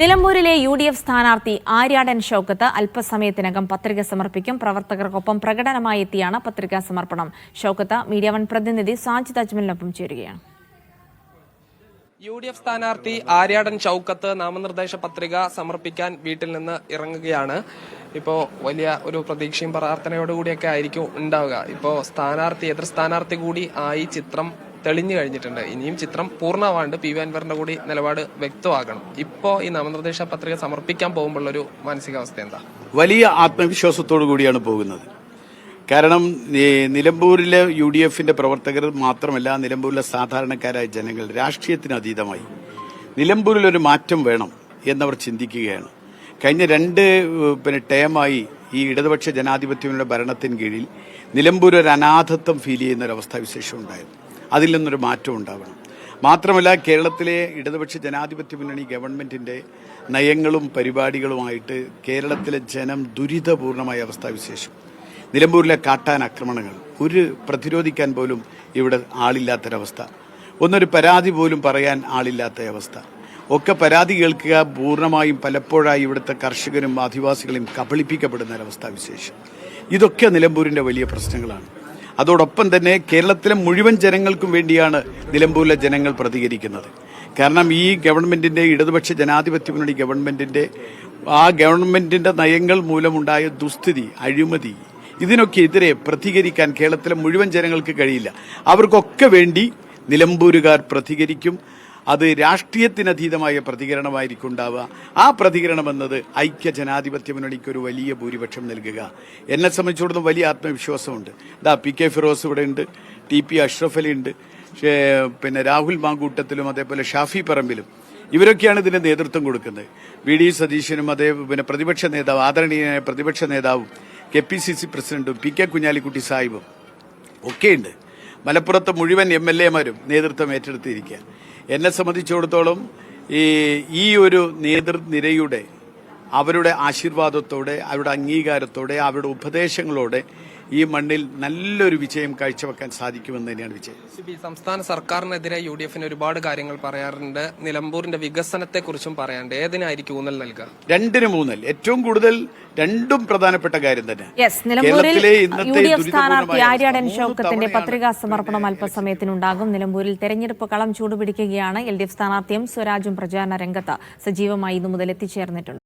നിലമ്പൂരിലെ U D F സ്ഥാനാർത്ഥി ആര്യാടൻ ഷൌക്കത്ത് അല്പസമയത്തിനകം പത്രിക സമർപ്പിക്കും. പ്രവർത്തകർക്കൊപ്പം പ്രകടനമായി എത്തിയാണ് പത്രികാ സമർപ്പണം. ഷൌക്കത്ത് മീഡിയ വൺ പ്രതിനിധി സാജിദ് അജ്മലിനൊപ്പം ചേരുകയാണ്. യു ഡി എഫ് സ്ഥാനാർത്ഥി ആര്യാടൻ ചൌക്കത്ത് നാമനിർദ്ദേശ പത്രിക സമർപ്പിക്കാൻ വീട്ടിൽ നിന്ന് ഇറങ്ങുകയാണ്. ഇപ്പോൾ വലിയ ഒരു പ്രതീക്ഷയും പ്രാർത്ഥനയോടുകൂടിയൊക്കെ ആയിരിക്കും ഉണ്ടാവുക. ഇപ്പോൾ സ്ഥാനാർത്ഥി എതിർ സ്ഥാനാർത്ഥി കൂടി ആയി ചിത്രം തെളിഞ്ഞു കഴിഞ്ഞിട്ടുണ്ട്. ഇനിയും ചിത്രം പൂർണമാണ്ട് പി വി അൻവറിന്റെ കൂടി നിലപാട് വ്യക്തമാക്കണം ഇപ്പോ ഈ നാമനിർദ്ദേശ പത്രിക സമർപ്പിക്കാൻ പോകുമ്പോഴുള്ളൊരു മാനസികാവസ്ഥ എന്താ? വലിയ ആത്മവിശ്വാസത്തോടു കൂടിയാണ് പോകുന്നത്. കാരണം നിലമ്പൂരിലെ യു ഡി എഫിന്റെ പ്രവർത്തകർ മാത്രമല്ല നിലമ്പൂരിലെ സാധാരണക്കാരായ ജനങ്ങൾ രാഷ്ട്രീയത്തിന് അതീതമായി. നിലമ്പൂരിൽ ഒരു മാറ്റം വേണം എന്നവർ ചിന്തിക്കുകയാണ്. കഴിഞ്ഞ രണ്ട് പിന്നെ ടേമായി ഈ ഇടതുപക്ഷ ജനാധിപത്യങ്ങളുടെ ഭരണത്തിന് കീഴിൽ നിലമ്പൂർ ഒരു അനാഥത്വം ഫീൽ ചെയ്യുന്ന ഒരു അവസ്ഥാവിശേഷം ഉണ്ടായിരുന്നു. അതിൽ നിന്നൊരു മാറ്റം ഉണ്ടാവണം. മാത്രമല്ല കേരളത്തിലെ ഇടതുപക്ഷ ജനാധിപത്യ മുന്നണി ഗവൺമെന്റിന്റെ നയങ്ങളും പരിപാടികളുമായിട്ട് കേരളത്തിലെ ജനം ദുരിതപൂർണമായ അവസ്ഥാവിശേഷം. നിലമ്പൂരിലെ കാട്ടാൻ ആക്രമണങ്ങൾ ഒരു പ്രതിരോധിക്കാൻ പോലും ഇവിടെ ആളില്ലാത്തൊരവസ്ഥ. ഒന്നൊരു പരാതി പോലും പറയാൻ ആളില്ലാത്ത അവസ്ഥ ഒക്കെ പരാതി കേൾക്കുക പൂർണമായും പലപ്പോഴായി ഇവിടുത്തെ കർഷകരും ആദിവാസികളും കബളിപ്പിക്കപ്പെടുന്ന ഒരവസ്ഥ വിശേഷം ഇതൊക്കെ നിലമ്പൂരിന്റെ വലിയ പ്രശ്നങ്ങളാണ്. അതോടൊപ്പം തന്നെ കേരളത്തിലെ മുഴുവൻ ജനങ്ങൾക്കും വേണ്ടിയാണ് നിലമ്പൂരിലെ ജനങ്ങൾ പ്രതികരിക്കുന്നത്. കാരണം ഈ ഗവൺമെന്റിന്റെ ഇടതുപക്ഷ ജനാധിപത്യ മുന്നണി ഗവൺമെന്റിന്റെ ആ ഗവൺമെന്റിന്റെ നയങ്ങൾ മൂലമുണ്ടായ ദുസ്ഥിതി അഴിമതി ഇതിനൊക്കെ എതിരെ പ്രതികരിക്കാൻ കേരളത്തിലെ മുഴുവൻ ജനങ്ങൾക്ക് കഴിയില്ല. അവർക്കൊക്കെ വേണ്ടി നിലമ്പൂരുകാർ പ്രതികരിക്കും അത് രാഷ്ട്രീയത്തിനതീതമായ പ്രതികരണമായിരിക്കും ഉണ്ടാവുക ആ പ്രതികരണം എന്നത് ഐക്യ ജനാധിപത്യ മുന്നണിക്ക് ഒരു വലിയ ഭൂരിപക്ഷം നൽകുക. എന്നെ സംബന്ധിച്ചിടത്തോളം വലിയ ആത്മവിശ്വാസമുണ്ട്. ഇതാ പി കെ ഫിറോസ് ഇവിടെ ഉണ്ട് ടി പി അഷ്റഫ് അലി ഉണ്ട് പിന്നെ രാഹുൽ മാങ്കൂട്ടത്തിലും അതേപോലെ ഷാഫി പറമ്പിലും. ഇവരൊക്കെയാണ് ഇതിന് നേതൃത്വം കൊടുക്കുന്നത്. വി ഡി സതീശനും അതേ പിന്നെ പ്രതിപക്ഷ നേതാവ് ആദരണീയനായ പ്രതിപക്ഷ നേതാവും കെ പി സി സി പ്രസിഡന്റും പി കെ കുഞ്ഞാലിക്കുട്ടി സാഹിബും ഒക്കെയുണ്ട് മലപ്പുറത്ത് മുഴുവൻ എം എൽ എമാരും നേതൃത്വം ഏറ്റെടുത്തിരിക്കുക. എന്നെ സംബന്ധിച്ചിടത്തോളം ഈ ഈ ഒരു നേതൃനിരയുടെ അവരുടെ ആശീർവാദത്തോടെ അവരുടെ അംഗീകാരത്തോടെ അവരുടെ ഉപദേശങ്ങളോടെ ഈ മണ്ണിൽ നല്ലൊരു വിജയം കാഴ്ചവെക്കാൻ സാധിക്കുമെന്ന് തന്നെയാണ് വിജയം. സിബി സംസ്ഥാന സർക്കാരിനെതിരെ യു ഡി എഫിന് ഒരുപാട് കാര്യങ്ങൾ പറയാറുണ്ട്. നിലമ്പൂരിന്റെ വികസനത്തെ കുറിച്ചും പറയാറുണ്ട് ഏതിനായിരിക്കും ഊന്നൽ നൽകുക? രണ്ടിന് മൂന്നൽ. ഏറ്റവും കൂടുതൽ രണ്ടും പ്രധാനപ്പെട്ട കാര്യം തന്നെ. കേരളത്തിലെ ഇന്നത്തെ പത്രികാ സമർപ്പണം അല്പസമയത്തിനുണ്ടാകും. നിലമ്പൂരിൽ തെരഞ്ഞെടുപ്പ് കളം ചൂടുപിടിക്കുകയാണ്. എൽ ഡി എഫ് സ്ഥാനാർത്ഥിയും സ്വരാജും പ്രചാരണ രംഗത്ത് സജീവമായി ഇന്നു മുതൽ എത്തിച്ചേർന്നിട്ടുണ്ട്.